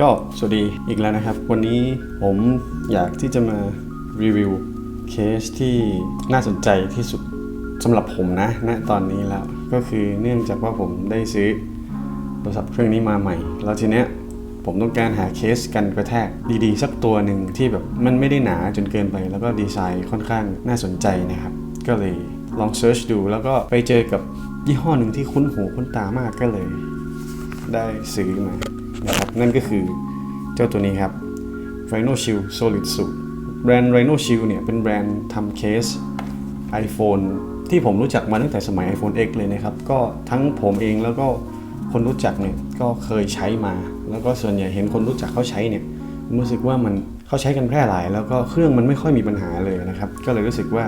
ก็สวัสดีอีกแล้วนะครับ วันนี้ผมอยากที่จะมารีวิวเคสที่น่าสนใจที่สุดสำหรับผมนะณตอนนี้แล้ว ก็คือเนื่องจากว่าผมได้ซื้อโทรศัพท์เครื่องนี้มาใหม่ แล้วทีเนี้ยผมต้องการหาเคสกันกระแทกดีๆ สักตัวหนึ่งที่แบบมันไม่ได้หนาจนเกินไป แล้วก็ดีไซน์ค่อนข้างน่าสนใจนะครับ ก็เลยลองเซิร์ชดูแล้วก็ไปเจอกับยี่ห้อหนึ่งที่คุ้นหูคุ้นตามากก็เลย ได้ซื้อมา นั่นก็คือเจ้าตัวนี้ครับ Rhino Shield Solid Suit แบรนด์ Rhino Shield เนี่ยเป็นแบรนด์ทำเคส iPhone ที่ผมรู้จักมาตั้งแต่สมัย iPhone X เลยนะครับ ก็ทั้งผมเองแล้วก็คนรู้จักเนี่ยก็เคยใช้มา แล้วก็ส่วนใหญ่เห็นคนรู้จักเขาใช้เนี่ยผมรู้สึกว่ามันเขาใช้กันแพร่หลาย แล้วก็เครื่องมันไม่ค่อยมีปัญหาเลยนะครับ ก็เลยรู้สึกว่า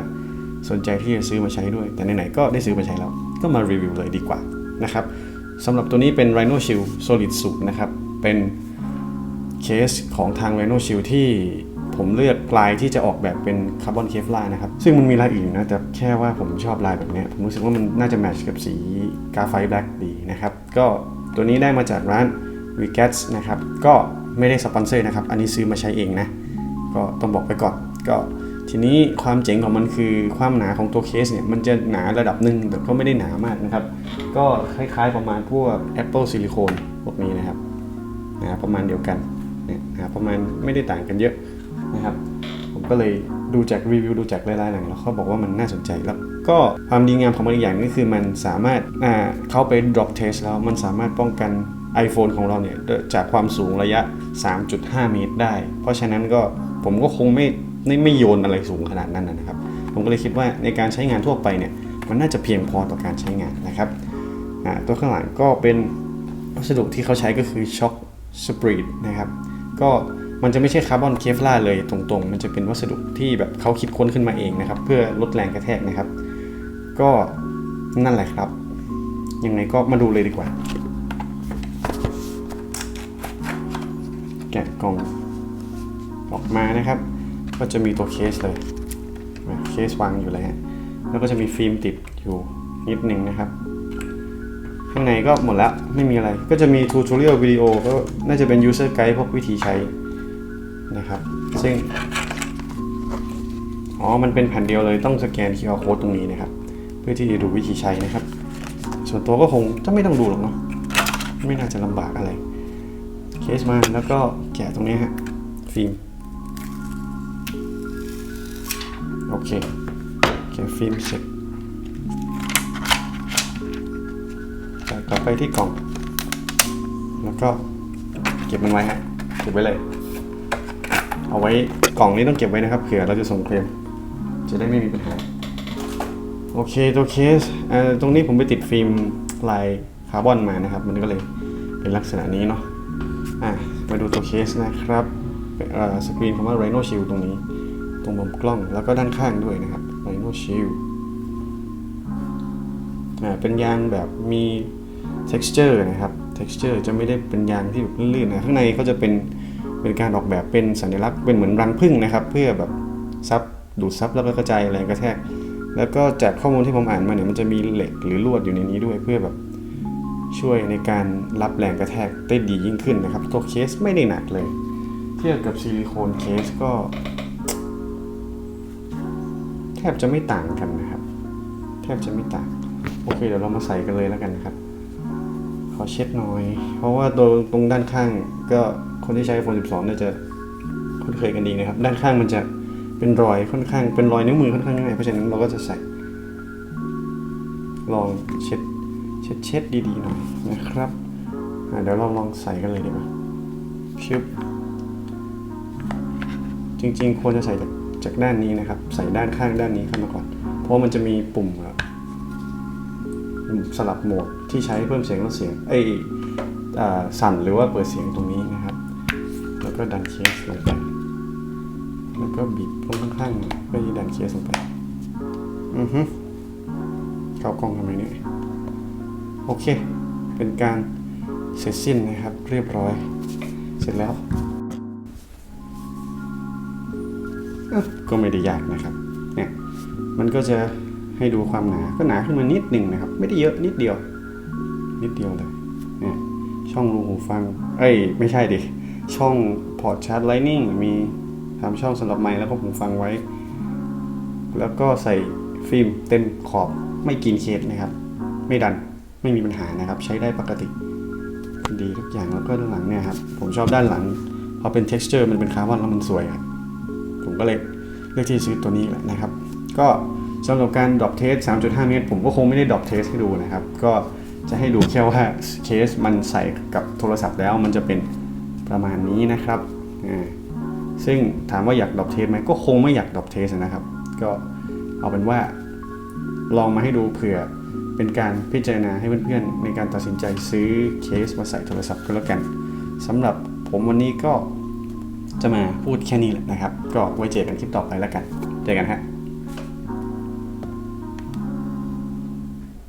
สนใจที่จะซื้อมาใช้ด้วย แต่ไหนๆก็ได้ซื้อมาใช้แล้ว ก็มารีวิวเลยดีกว่านะครับสำหรับตัวนี้เป็น Rhino Shield Solid Suit นะครับ เป็นเคสของทาง Rhino Shield ที่ผมเลือกลายที่จะออกแบบเป็นคาร์บอนเคฟลานะครับ ซึ่งมันมีลายอื่นนะ แต่แค่ว่าผมชอบลายแบบนี้ ผมรู้สึกว่ามันน่าจะแมทช์กับสีกาไฟแบล็กดีนะครับ ก็ตัวนี้ได้มาจากร้าน w e g a t s นะครับ ก็ไม่ได้สปอนเซอร์นะครับ อันนี้ซื้อมาใช้เองนะ ก็ต้องบอกไปก่อน ก็ทีนี้ความเจ๋งของมันคือความหนาของตัวเคสเนี่ย มันจะหนาระดับหนึ่งแต่ก็ไม่ได้หนามากนะครับ ก็คล้ายๆประมาณพวก Apple Silicone พวกนี้นะครับ หนาประมาณเดียวกันเนี่ยหนาประมาณไม่ได้ต่างกันเยอะนะครับ ผมก็เลยดูจากรีวิวดูจากหลายๆแหล่งแล้วเขาบอกว่ามันน่าสนใจแล้วก็ความดีงามของมันอีกอย่างก็คือมันสามารถอ่าเข้าไป drop test แล้วมันสามารถป้องกัน iPhone ของเราเนี่ยจากความสูงระยะ 3.5 เมตรได้ เพราะฉะนั้นก็ผมก็คงไม่ไม่ไม่โยนอะไรสูงขนาดนั้นนะครับ ผมก็เลยคิดว่าในการใช้งานทั่วไปเนี่ยมันน่าจะเพียงพอต่อการใช้งานนะครับตัวข้างหลังก็เป็นวัสดุที่เขาใช้ก็คือช็อค สปรีดนะครับ ก็มันจะไม่ใช่คาร์บอนเคฟลาเลยตรงๆ มันจะเป็นวัสดุที่แบบเขาคิดค้นขึ้นมาเองนะครับ เพื่อลดแรงกระแทกนะครับ ก็นั่นแหละครับ ยังไงก็มาดูเลยดีกว่า แกะกล่องออกมานะครับ ก็จะมีตัวเคสเลย เคสวางอยู่เลยฮะ แล้วก็จะมีฟิล์มติดอยู่นิดนึงนะครับ ข้างในก็หมดแล้วไม่มีอะไร ก็จะมีทูต o เรียลวิดีโอก็น่าจะเป็น user guide พวกวิธีใช้นะครับ ซึ่ง อ๋อ มันเป็นแผ่นเดียวเลยต้องสแกน QR code ตรงนี้นะครับ เพื่อที่จะดูวิธีใช้นะครับ ส่วนตัวก็คงจะไม่ต้องดูหรอกเนาะไม่น่าจะลำบากอะไร เคสมาแล้วก็แกะตรงนี้ฮะฟิล์มโอเคแกะฟิล์มเสร็จ กลับไปที่กล่อง แล้วก็เก็บมันไว้ฮะเก็บไว้เลย เอาไว้กล่องนี้ต้องเก็บไว้นะครับเผื่อเราจะส่งเคลมจะได้ไม่มีปัญหาโอเคตัวเคสเอ่อตรงนี้ผมไปติดฟิล์มลายคาร์บอนมานะครับ มันก็เลยเป็นลักษณะนี้เนาะอะมาดูตัวเคสนะครับเอ่อสกรีนคำว่า Rhino Shield ตรงนี้ ตรงมุมกล้องแล้วก็ด้านข้างด้วยนะครับ Rhino Shield อ่าเป็นยางแบบมี texture นะครับ texture จะไม่ได้เป็นยางที่แบบลื่นๆนะข้างในเขาจะเป็นเป็นการออกแบบเป็นสัญลักษณ์เป็นเหมือนรังผึ้งนะครับ เพื่อแบบซับดูดซับแล้วก็กระจายแรงกระแทก แล้วก็จากข้อมูลที่ผมอ่านมาเนี่ยมันจะมีเหล็กหรือลวดอยู่ในนี้ด้วยเพื่อแบบช่วยในการรับแรงกระแทกได้ดียิ่งขึ้นนะครับ ตัวเคสไม่ได้หนักเลย เทียบกับซิลิโคนเคสก็ แทบจะไม่ต่างกันนะครับ แทบจะไม่ต่าง โอเคเดี๋ยวเรามาใส่กันเลยแล้วกันนะครับ ขอเช็ดหน่อย เพราะว่าตรงตรงด้านข้างก็คนที่ใช้ iPhone 12เนี่ยจะคุ้นเคยกันดีนะครับ ด้านข้างมันจะเป็นรอยค่อนข้าง เป็นรอยนิ้วมือค่อนข้างง่าย เพราะฉะนั้นเราก็จะใส่ ลองเช็ดเช็ดเช็ดดีๆหน่อยนะครับเดี๋ยวเราลองใส่กันเลยดีกว่าชึบจริงๆ ควรจะใส่จากจากด้านนี้นะครับ ใส่ด้านข้างด้านนี้เข้ามาก่อน เพราะมันจะมีปุ่มอะปุ่มสลับโหมด ที่ใช้เพิ่มเสียงลดเสียงเอ้ยอ่าสั่นหรือว่าเปิดเสียงตรงนี้นะครับ แล้วก็ดันเคสลงไป แล้วก็บีบลงข้างๆหน่อยเพื่อที่ดันเคสลงไป อือฮึเข้ากล้องทำไมเนี่ยโอเค เป็นการเสร็จสิ้นนะครับ เรียบร้อย เสร็จแล้ว ก็ไม่ได้ยากนะครับ เนี่ย มันก็จะให้ดูความหนา ก็หนาขึ้นมานิดหนึ่งนะครับ ไม่ได้เยอะนิดเดียว นิดเดียวเลยเนี่ยช่องรูหูฟัง เอ้ย ไม่ใช่ดิ ช่องพอร์ตชาร์จ Lightning มีทำช่องสำหรับไมค์แล้วก็หูฟังไว้ แล้วก็ใส่ฟิล์มเต็มขอบไม่กินเคสนะครับ ไม่ดันไม่มีปัญหานะครับ ใช้ได้ปกติ ดีทุกอย่างแล้วก็ด้านหลังเนี่ยครับผมชอบด้านหลังพอเป็น texture มันเป็นคาร์บอนแล้วมันสวยครับผมก็เลยเลือกที่ซื้อตัวนี้แหละนะครับ ก็สำหรับการดรอปเทส 3.5 เมตร ผมก็คงไม่ได้ดรอปเทสให้ดูนะครับ ก็ จะให้ดูแค่ว่าเคสมันใส่กับโทรศัพท์แล้วมันจะเป็นประมาณนี้นะครับ ซึ่งถามว่าอยากดรอปเทสไหมก็คงไม่อยากดรอปเทสนะครับ ก็เอาเป็นว่าลองมาให้ดูเผื่อเป็นการพิจารณาให้เพื่อนๆ ในการตัดสินใจซื้อเคสมาใส่โทรศัพท์ก็แล้วกันสำหรับผมวันนี้ก็จะมาพูดแค่นี้แหละนะครับ ก็ไว้เจอกันคลิปต่อไปแล้วกัน เจอกันฮะ